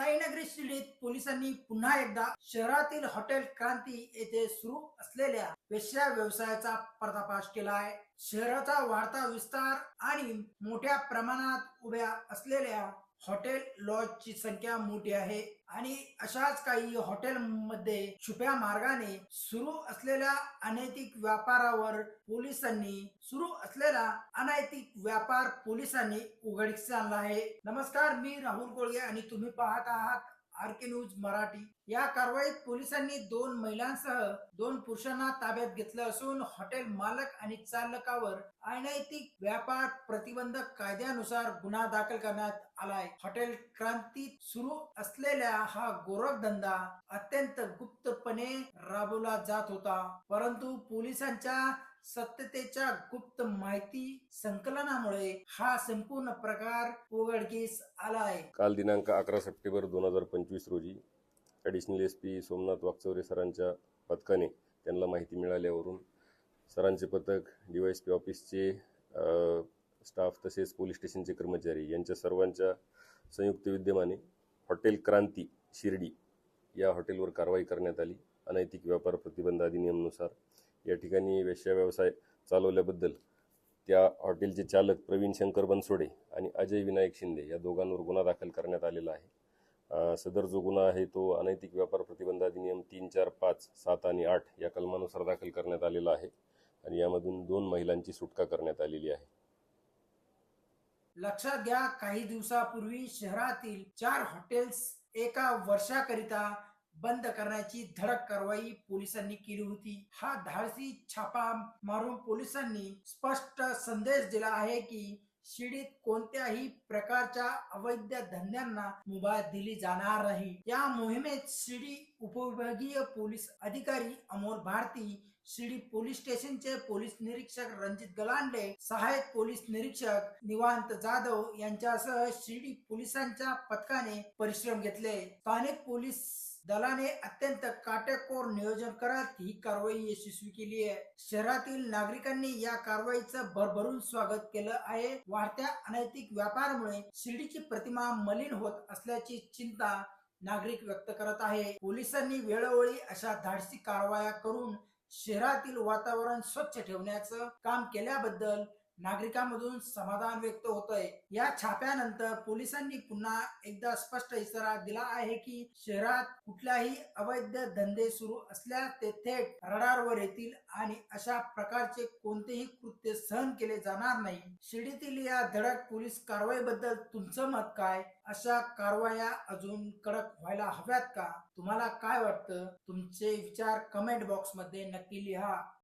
साईनगरी शिर्डीत पोलिसांनी पुन्हा एकदा शहरातील हॉटेल क्रांती येथे सुरू असलेल्या वेश्या व्यवसायाचा पर्दाफाश केला आहे शहराचा वाढता विस्तार आणि मोठ्या प्रमाणात उभ्या असलेल्या हॉटेल लॉजची संख्या मोठी आहे आणि अशाच काही हॉटेलमध्ये छुप्या मार्गाने सुरू असलेल्या अनैतिक व्यापारावर पोलिसांनी सुरू असलेला अनैतिक व्यापार पोलिसांनी उघडकीस आणला आहे. नमस्कार मी राहुल कोळगे आणि तुम्ही पाहत आहात आरके न्यूज मराठी. या कारवाईत पोलिसांनी दोन महिलांसह दोन पुरुषांना ताब्यात घेतलं असून हॉटेल मालक आणि चालकावर अनैतिक व्यापार प्रतिबंधक कायद्यानुसार गुन्हा दाखल करण्यात आलाय. हॉटेल क्रांतीत सुरू असलेल्या हा गोरखधंदा अत्यंत गुप्तपणे राबवला जात होता. परंतु पोलिसांच्या सत्यतेच्या गुप्त माहिती संकलनामुळे हा संपूर्ण प्रकार उघडकीस आला आहे काल दिनांक अकरा सप्टेंबर दोन हजार पंचवीस रोजी additional S P Somnath Wakchaure सरांच्या पथकाने त्यांना माहिती मिळाल्यावरून सरांचे पथक डी वाय एस पी ऑफिसचे स्टाफ तसेच पोलीस स्टेशनचे कर्मचारी यांच्या सर्वांच्या संयुक्त विद्यमाने हॉटेल क्रांती शिर्डी या हॉटेलवर कारवाई करण्यात आली. अनैतिक व्यापार प्रतिबंध अधिनियमनुसार या ठिकाणी वेश्या व्यवसाय चालवल्याबद्दल त्या हॉटेलचे चालक प्रवीण शंकर बनसोडे आणि अजय विनायक शिंदे या दोघांवर गुन्हा दाखल करण्यात आलेला आहे. सदर जो गुन्हा आहे तो अनैतिक व्यापार प्रतिबंध अधिनियम तीन चार पाच सात आणि आठ या कलमानुसार दाखल करण्यात आलेला आहे आणि यामधून दोन महिलांची सुटका करण्यात आलेली आहे. लक्षात घ्या काही दिवसापूर्वी शहरातील चार हॉटेल्स एका वर्षाकरिता बंद करण्याची धडक कारवाई पोलिसांनी केली होती. हा धाडसी छापा मारून पोलिसांनी स्पष्ट संदेश दिला आहे की शिडीत कोणत्याही प्रकारच्या अवैध धंद्यांना मुभा दिली जाणार नाही. या मोहिमेत शिडी उपविभागीय पोलीस अधिकारी अमोल भारती शिर्डी पोलीस स्टेशनचे पोलीस निरीक्षक रणजित गलांडे सहाय्यक पोलीस निरीक्षक निवांत जाधव यांच्यासह शिर्डी पोलिसांच्या पथकाने परिश्रम घेतले. स्थानिक पोलीस दलाने अत्यंत काटेकोर नियोजन करत ही कारवाई यशस्वी केली आहे. शहरातील नागरिकांनी या कारवाईचं भरभरून स्वागत केलं आहे. वाढत्या अनैतिक व्यापारामुळे शिर्डीची प्रतिमा मलिन होत असल्याची चिंता नागरिक व्यक्त करत आहे. पोलिसांनी वेळोवेळी अशा धाडसी कारवाया करून शहरातील वातावरण स्वच्छ ठेवण्याचं काम केल्याबद्दल नागरिकांमधून समाधान व्यक्त होत आहे या छाप्यानंतर पोलिसांनी पुन्हा एकदा स्पष्ट इशारा दिला आहे की शहरात कुठल्याही अवैध धंदे सुरू असल्यास ते थेट रडारवर येतील आणि अशा प्रकारचे कोणतेही कृत्य सहन केले जाणार नाही. शिर्डीतील या धडक पोलीस कारवाईबद्दल तुमचं मत काय? अशा कारवाया अजून कडक व्हायला हव्यात का? तुम्हाला काय वाटतं? तुमचे विचार कमेंट बॉक्समध्ये नक्की लिहा.